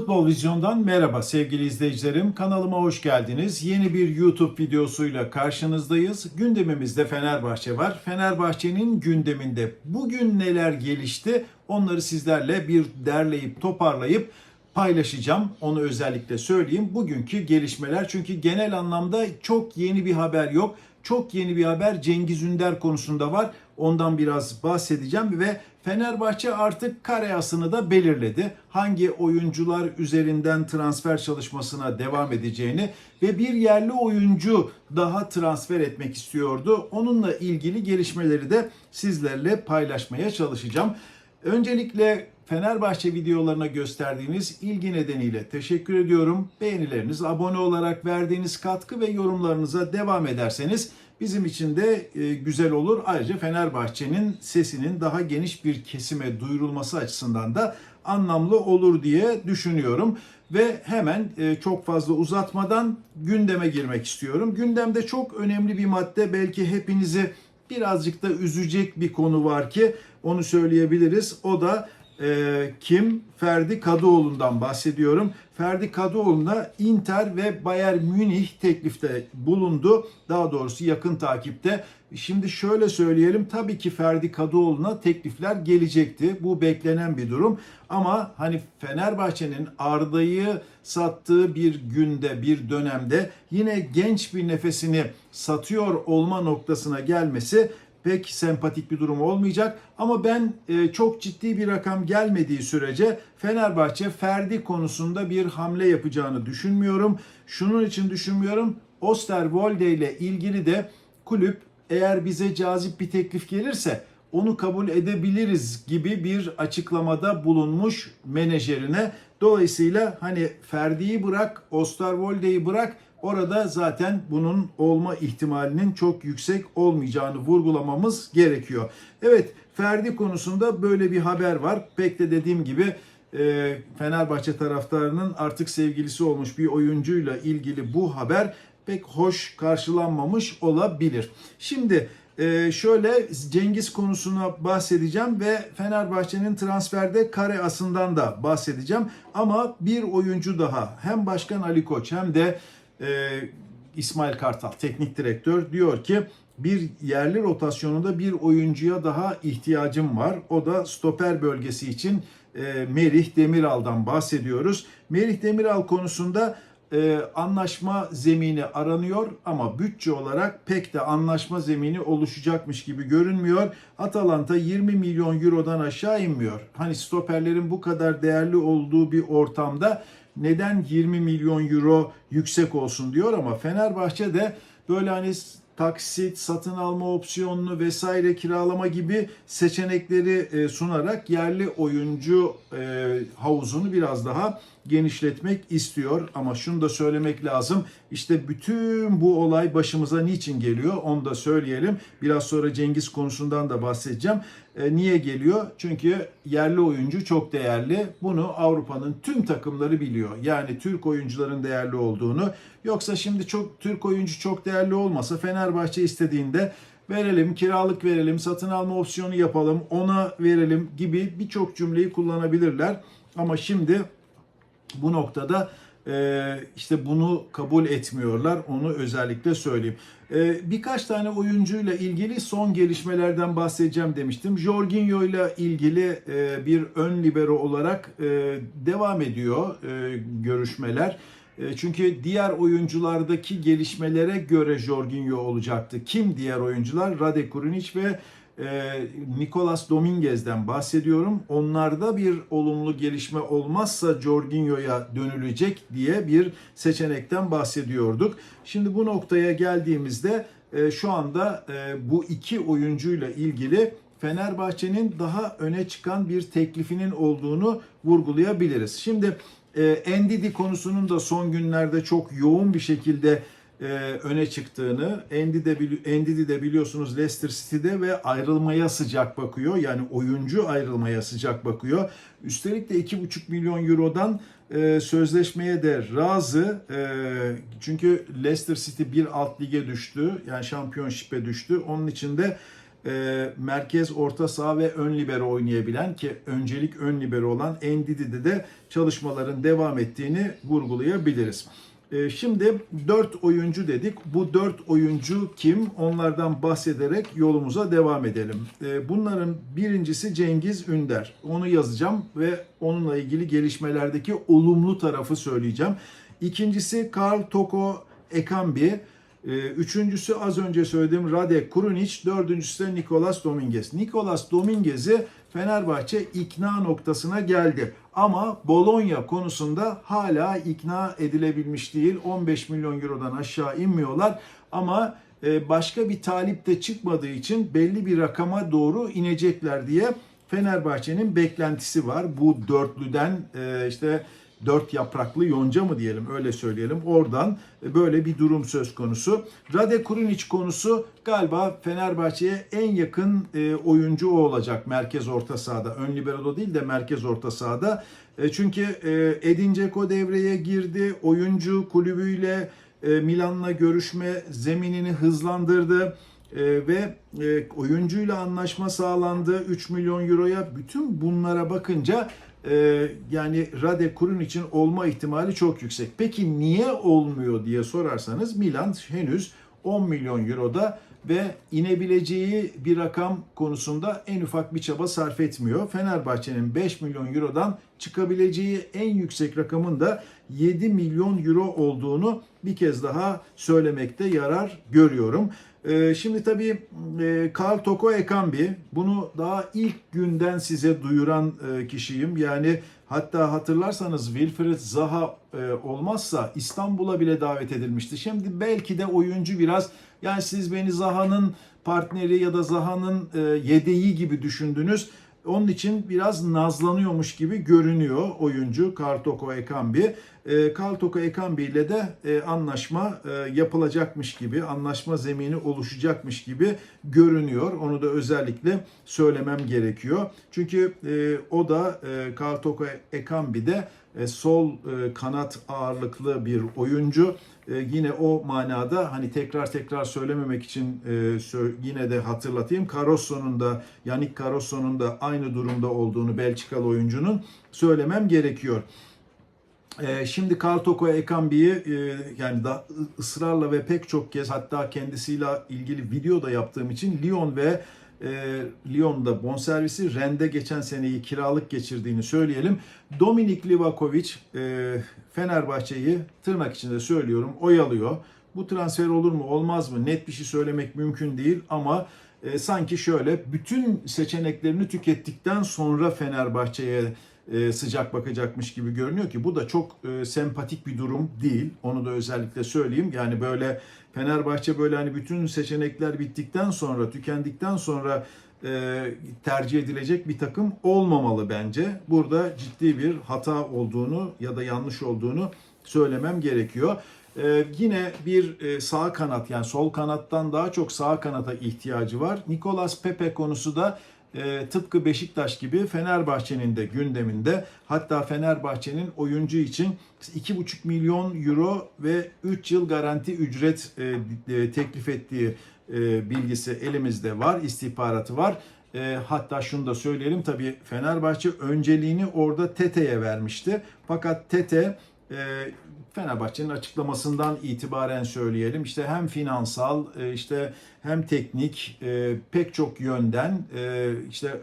Futbol Vizyon'dan merhaba sevgili izleyicilerim. Kanalıma hoş geldiniz. Yeni bir YouTube videosuyla karşınızdayız. Gündemimizde Fenerbahçe var. Fenerbahçe'nin gündeminde bugün neler gelişti onları sizlerle bir derleyip toparlayıp paylaşacağım. Onu özellikle söyleyeyim. Bugünkü gelişmeler çünkü genel anlamda çok yeni bir haber yok. Çok yeni bir haber Cengiz Ünder konusunda var. Ondan biraz bahsedeceğim ve Fenerbahçe artık kareyasını da belirledi. Hangi oyuncular üzerinden transfer çalışmasına devam edeceğini ve bir yerli oyuncu daha transfer etmek istiyordu. Onunla ilgili gelişmeleri de sizlerle paylaşmaya çalışacağım. Öncelikle Fenerbahçe videolarına gösterdiğiniz ilgi nedeniyle teşekkür ediyorum. Beğenileriniz, abone olarak verdiğiniz katkı ve yorumlarınıza devam ederseniz bizim için de e, güzel olur. Ayrıca Fenerbahçe'nin sesinin daha geniş bir kesime duyurulması açısından da anlamlı olur diye düşünüyorum. Ve hemen e, çok fazla uzatmadan gündeme girmek istiyorum. Gündemde çok önemli bir madde belki hepinizi birazcık da üzecek bir konu var ki onu söyleyebiliriz. O da e, kim? Ferdi Kadıoğlu'ndan bahsediyorum. Ferdi Kadıoğlu'na Inter ve Bayern Münih teklifte bulundu. Daha doğrusu yakın takipte. Şimdi şöyle söyleyelim. Tabii ki Ferdi Kadıoğlu'na teklifler gelecekti. Bu beklenen bir durum. Ama hani Fenerbahçe'nin Arda'yı sattığı bir günde, bir dönemde yine genç bir nefesini satıyor olma noktasına gelmesi pek sempatik bir durum olmayacak. Ama ben e, çok ciddi bir rakam gelmediği sürece Fenerbahçe Ferdi konusunda bir hamle yapacağını düşünmüyorum. Şunun için düşünmüyorum. Osterwolde ile ilgili de kulüp eğer bize cazip bir teklif gelirse onu kabul edebiliriz gibi bir açıklamada bulunmuş menajerine. Dolayısıyla hani Ferdi'yi bırak, Osterwolde'yi bırak orada zaten bunun olma ihtimalinin çok yüksek olmayacağını vurgulamamız gerekiyor. Evet Ferdi konusunda böyle bir haber var. Pek de dediğim gibi e, Fenerbahçe taraftarının artık sevgilisi olmuş bir oyuncuyla ilgili bu haber pek hoş karşılanmamış olabilir. Şimdi e, şöyle Cengiz konusuna bahsedeceğim ve Fenerbahçe'nin transferde kare asından da bahsedeceğim. Ama bir oyuncu daha hem Başkan Ali Koç hem de e, İsmail Kartal teknik direktör diyor ki bir yerli rotasyonunda bir oyuncuya daha ihtiyacım var. O da stoper bölgesi için e, Merih Demiral'dan bahsediyoruz. Merih Demiral konusunda e, anlaşma zemini aranıyor ama bütçe olarak pek de anlaşma zemini oluşacakmış gibi görünmüyor. Atalanta 20 milyon eurodan aşağı inmiyor. Hani stoperlerin bu kadar değerli olduğu bir ortamda neden 20 milyon euro yüksek olsun diyor ama Fenerbahçe de böyle hani taksit, satın alma opsiyonunu vesaire kiralama gibi seçenekleri e, sunarak yerli oyuncu e, havuzunu biraz daha genişletmek istiyor. Ama şunu da söylemek lazım. İşte bütün bu olay başımıza niçin geliyor onu da söyleyelim. Biraz sonra Cengiz konusundan da bahsedeceğim. E, niye geliyor? Çünkü yerli oyuncu çok değerli. Bunu Avrupa'nın tüm takımları biliyor. Yani Türk oyuncuların değerli olduğunu. Yoksa şimdi çok Türk oyuncu çok değerli olmasa Fenerbahçe istediğinde verelim, kiralık verelim, satın alma opsiyonu yapalım, ona verelim gibi birçok cümleyi kullanabilirler. Ama şimdi bu noktada işte bunu kabul etmiyorlar. Onu özellikle söyleyeyim. E, birkaç tane oyuncuyla ilgili son gelişmelerden bahsedeceğim demiştim. Jorginho ile ilgili e, bir ön libero olarak devam ediyor görüşmeler. Çünkü diğer oyunculardaki gelişmelere göre Jorginho olacaktı. Kim diğer oyuncular? Rade Kurunic ve e, Nicolas Dominguez'den bahsediyorum. Onlarda bir olumlu gelişme olmazsa Jorginho'ya dönülecek diye bir seçenekten bahsediyorduk. Şimdi bu noktaya geldiğimizde e, şu anda e, bu iki oyuncuyla ilgili Fenerbahçe'nin daha öne çıkan bir teklifinin olduğunu vurgulayabiliriz. Şimdi e, Ndidi konusunun da son günlerde çok yoğun bir şekilde e, öne çıktığını, Andy de, Andy de biliyorsunuz Leicester City'de ve ayrılmaya sıcak bakıyor. Yani oyuncu ayrılmaya sıcak bakıyor. Üstelik de 2,5 milyon eurodan e, sözleşmeye de razı. E, çünkü Leicester City bir alt lige düştü. Yani şampiyonşipe düştü. Onun için de e, merkez, orta saha ve ön libero oynayabilen ki öncelik ön libero olan Endidi'de de çalışmaların devam ettiğini vurgulayabiliriz. E, Şimdi 4 oyuncu dedik. Bu 4 oyuncu kim? Onlardan bahsederek yolumuza devam edelim. E, Bunların birincisi Cengiz Ünder. Onu yazacağım ve onunla ilgili gelişmelerdeki olumlu tarafı söyleyeceğim. İkincisi Karl Toko Ekambi. Ee, Üçüncüsü az önce söylediğim Radek Kurunic. Dördüncüsü de Nicolas Dominguez. Nicolas Dominguez'i Fenerbahçe ikna noktasına geldi. Ama Bologna konusunda hala ikna edilebilmiş değil. 15 milyon eurodan aşağı inmiyorlar. Ama e, başka bir talip de çıkmadığı için belli bir rakama doğru inecekler diye Fenerbahçe'nin beklentisi var. Bu dörtlüden e, işte dört yapraklı yonca mı diyelim öyle söyleyelim. Oradan böyle bir durum söz konusu. Rade Kurunic konusu galiba Fenerbahçe'ye en yakın e, oyuncu o olacak merkez orta sahada. Ön libero'da değil de merkez orta sahada. E, çünkü e, Edin Dzeko devreye girdi. Oyuncu kulübüyle e, Milan'la görüşme zeminini hızlandırdı. E, ve e, oyuncuyla anlaşma sağlandı 3 milyon euroya. Bütün bunlara bakınca e, yani Rade Kurun için olma ihtimali çok yüksek. Peki niye olmuyor diye sorarsanız Milan henüz 10 milyon euroda ve inebileceği bir rakam konusunda en ufak bir çaba sarf etmiyor. Fenerbahçe'nin 5 milyon eurodan çıkabileceği en yüksek rakamın da 7 milyon euro olduğunu bir kez daha söylemekte yarar görüyorum. Ee, Şimdi tabii e, Karl Toko Ekambi bunu daha ilk günden size duyuran e, kişiyim. Yani hatta hatırlarsanız Wilfried Zaha e, olmazsa İstanbul'a bile davet edilmişti. Şimdi belki de oyuncu biraz yani siz beni Zaha'nın partneri ya da Zaha'nın e, yedeği gibi düşündünüz. Onun için biraz nazlanıyormuş gibi görünüyor oyuncu Kartoko Ekambi. E, Kartoko Ekambi ile de e, anlaşma e, yapılacakmış gibi, anlaşma zemini oluşacakmış gibi görünüyor. Onu da özellikle söylemem gerekiyor. Çünkü e, o da e, Kartoko Ekambi de sol kanat ağırlıklı bir oyuncu. Yine o manada hani tekrar tekrar söylememek için yine de hatırlatayım. Carosso'nun da Yannick Carosso'nun da aynı durumda olduğunu Belçikalı oyuncunun söylemem gerekiyor. E, Şimdi Kartoko Ekambi'yi e, yani da ısrarla ve pek çok kez hatta kendisiyle ilgili video da yaptığım için Lyon ve e, Lyon'da bonservisi Rende geçen seneyi kiralık geçirdiğini söyleyelim. Dominik Livakovic e, Fenerbahçe'yi tırnak içinde söylüyorum oyalıyor. Bu transfer olur mu olmaz mı net bir şey söylemek mümkün değil ama e, sanki şöyle bütün seçeneklerini tükettikten sonra Fenerbahçe'ye sıcak bakacakmış gibi görünüyor ki bu da çok e, sempatik bir durum değil. Onu da özellikle söyleyeyim. Yani böyle Fenerbahçe böyle hani bütün seçenekler bittikten sonra, tükendikten sonra e, tercih edilecek bir takım olmamalı bence. Burada ciddi bir hata olduğunu ya da yanlış olduğunu söylemem gerekiyor. Ee, yine bir e, sağ kanat yani sol kanattan daha çok sağ kanata ihtiyacı var. Nicolas Pepe konusu da e, tıpkı Beşiktaş gibi Fenerbahçe'nin de gündeminde. Hatta Fenerbahçe'nin oyuncu için 2,5 milyon euro ve 3 yıl garanti ücret e, e, teklif ettiği e, bilgisi elimizde var, istihbaratı var. E, hatta şunu da söyleyelim tabii Fenerbahçe önceliğini orada Tete'ye vermişti. Fakat Tete e, Fenerbahçe'nin açıklamasından itibaren söyleyelim. İşte hem finansal, e, işte hem teknik, e, pek çok yönden, e, işte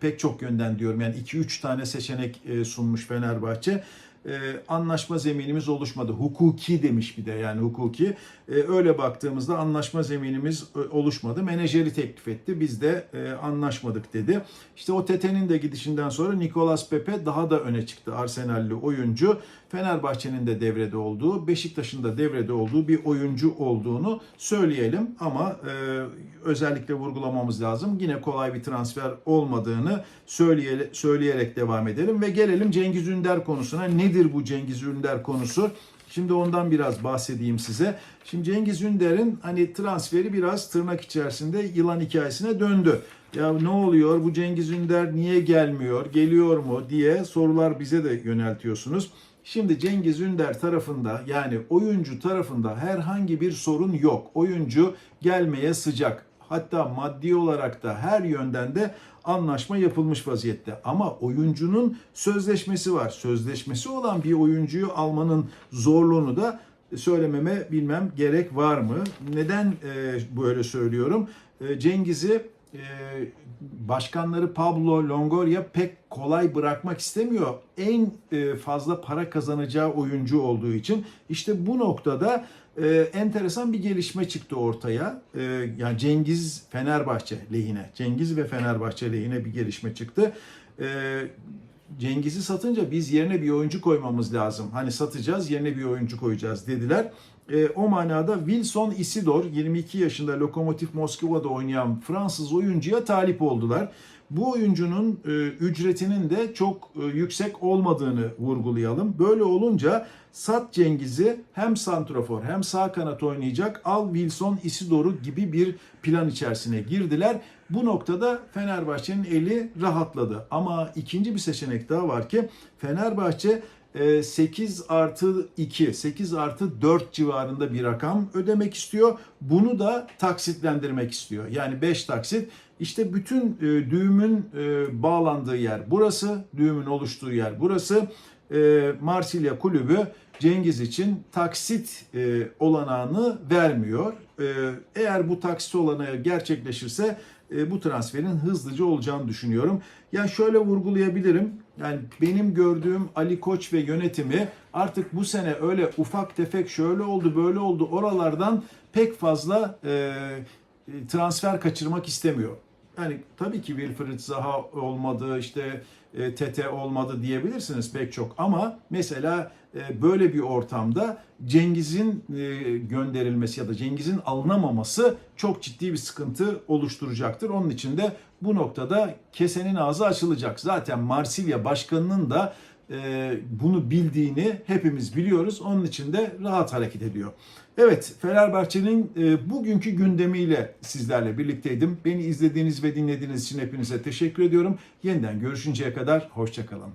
pek çok yönden diyorum. Yani 2-3 tane seçenek sunmuş Fenerbahçe. E, anlaşma zeminimiz oluşmadı. Hukuki demiş bir de yani hukuki. E, öyle baktığımızda anlaşma zeminimiz e, oluşmadı. Menajeri teklif etti. Biz de e, anlaşmadık dedi. İşte o Tete'nin de gidişinden sonra Nicolas Pepe daha da öne çıktı. Arsenalli oyuncu. Fenerbahçe'nin de devrede olduğu, Beşiktaş'ın da devrede olduğu bir oyuncu olduğunu söyleyelim. Ama e, özellikle vurgulamamız lazım. Yine kolay bir transfer olmadığını söyleye, söyleyerek devam edelim. Ve gelelim Cengiz Ünder konusuna. Nedir bu Cengiz Ünder konusu? Şimdi ondan biraz bahsedeyim size. Şimdi Cengiz Ünder'in hani transferi biraz tırnak içerisinde yılan hikayesine döndü. Ya ne oluyor bu Cengiz Ünder niye gelmiyor, geliyor mu diye sorular bize de yöneltiyorsunuz. Şimdi Cengiz Ünder tarafında yani oyuncu tarafında herhangi bir sorun yok. Oyuncu gelmeye sıcak. Hatta maddi olarak da her yönden de anlaşma yapılmış vaziyette. Ama oyuncunun sözleşmesi var. Sözleşmesi olan bir oyuncuyu almanın zorluğunu da söylememe bilmem gerek var mı? Neden e, böyle söylüyorum? E, Cengiz'i e, başkanları Pablo Longoria pek kolay bırakmak istemiyor. En e, fazla para kazanacağı oyuncu olduğu için. İşte bu noktada e, enteresan bir gelişme çıktı ortaya. E, yani Cengiz Fenerbahçe lehine, Cengiz ve Fenerbahçe lehine bir gelişme çıktı. E, Cengiz'i satınca biz yerine bir oyuncu koymamız lazım. Hani satacağız yerine bir oyuncu koyacağız dediler. E, o manada Wilson Isidor 22 yaşında Lokomotiv Moskova'da oynayan Fransız oyuncuya talip oldular. Bu oyuncunun e, ücretinin de çok e, yüksek olmadığını vurgulayalım. Böyle olunca Sat Cengiz'i hem santrofor hem sağ kanat oynayacak Al Wilson Isidor'u gibi bir plan içerisine girdiler. Bu noktada Fenerbahçe'nin eli rahatladı. Ama ikinci bir seçenek daha var ki Fenerbahçe 8 artı 2, 8 artı 4 civarında bir rakam ödemek istiyor. Bunu da taksitlendirmek istiyor. Yani 5 taksit. İşte bütün e, düğümün e, bağlandığı yer burası, düğümün oluştuğu yer burası. E, Marsilya kulübü Cengiz için taksit olanağını vermiyor. Eğer bu taksit olanağı gerçekleşirse e, bu transferin hızlıca olacağını düşünüyorum. Yani şöyle vurgulayabilirim. Yani benim gördüğüm Ali Koç ve yönetimi artık bu sene öyle ufak tefek şöyle oldu böyle oldu oralardan pek fazla e, transfer kaçırmak istemiyor. Yani tabii ki Wilfried Zaha olmadı, işte e, Tete olmadı diyebilirsiniz pek çok ama mesela e, böyle bir ortamda Cengiz'in e, gönderilmesi ya da Cengiz'in alınamaması çok ciddi bir sıkıntı oluşturacaktır. Onun için de bu noktada kesenin ağzı açılacak. Zaten Marsilya başkanının da e, bunu bildiğini hepimiz biliyoruz. Onun için de rahat hareket ediyor. Evet, Fenerbahçe'nin e, bugünkü gündemiyle sizlerle birlikteydim. Beni izlediğiniz ve dinlediğiniz için hepinize teşekkür ediyorum. Yeniden görüşünceye kadar hoşçakalın.